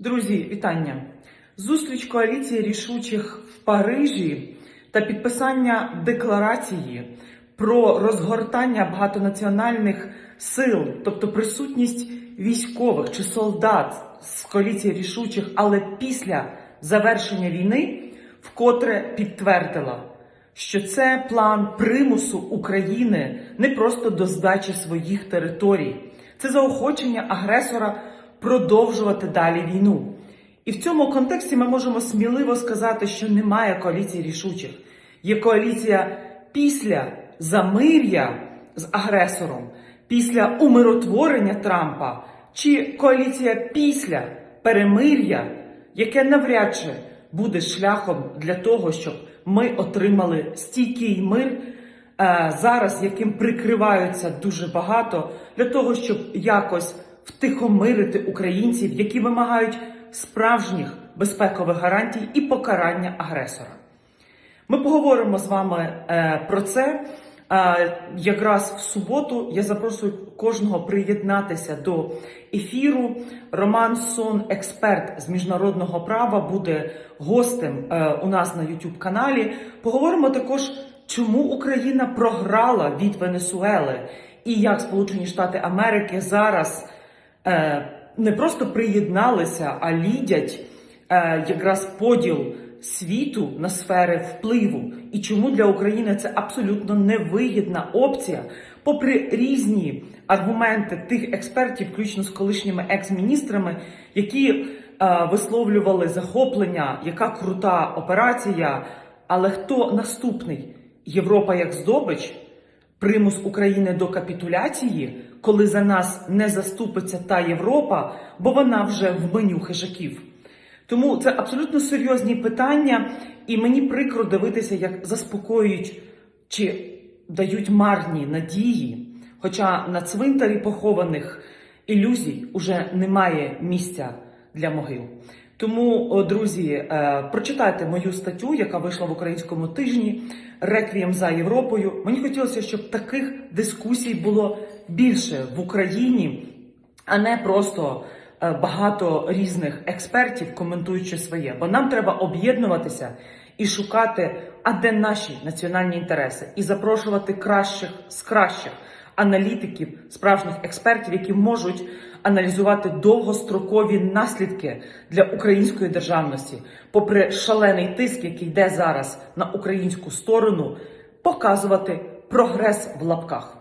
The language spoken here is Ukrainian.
Друзі, вітання! Зустріч коаліції рішучих в Парижі та підписання декларації про розгортання багатонаціональних сил, тобто присутність військових чи солдат з коаліції рішучих, але після завершення війни, вкотре підтвердила, що це план примусу України не просто до здачі своїх територій, це заохочення агресора продовжувати далі війну. І в цьому контексті ми можемо сміливо сказати, що немає коаліції рішучих. Є коаліція після замир'я з агресором, після умиротворення Трампа, чи коаліція після перемир'я, яке навряд чи буде шляхом для того, щоб ми отримали стійкий мир е, зараз, яким прикриваються дуже багато, для того, щоб якось втихомирити українців, які вимагають справжніх безпекових гарантій і покарання агресора. Ми поговоримо з вами е, про це. Е, якраз в суботу я запрошую кожного приєднатися до ефіру. Роман Сон, експерт з міжнародного права, буде гостем е, у нас на youtube каналі. Поговоримо також, чому Україна програла від Венесуели і як Сполучені Штати Америки зараз не просто приєдналися, а лідять е, якраз поділ світу на сфери впливу. І чому для України це абсолютно невигідна опція, попри різні аргументи тих експертів, включно з колишніми екс-міністрами, які е, висловлювали захоплення, яка крута операція. Але хто наступний? Європа як здобич? примус України до капітуляції, коли за нас не заступиться та Європа, бо вона вже в меню хижаків. Тому це абсолютно серйозні питання, і мені прикро дивитися, як заспокоюють чи дають марні надії. Хоча на цвинтарі похованих ілюзій уже немає місця для могил. Тому, друзі, е, прочитайте мою статтю, яка вийшла в українському тижні Реквієм за Європою. Мені хотілося, щоб таких дискусій було більше в Україні, а не просто е, багато різних експертів, коментуючи своє. Бо нам треба об'єднуватися і шукати, а де наші національні інтереси, і запрошувати кращих з кращих аналітиків, справжніх експертів, які можуть аналізувати довгострокові наслідки для української державності, попри шалений тиск, який йде зараз на українську сторону, показувати прогрес в лапках.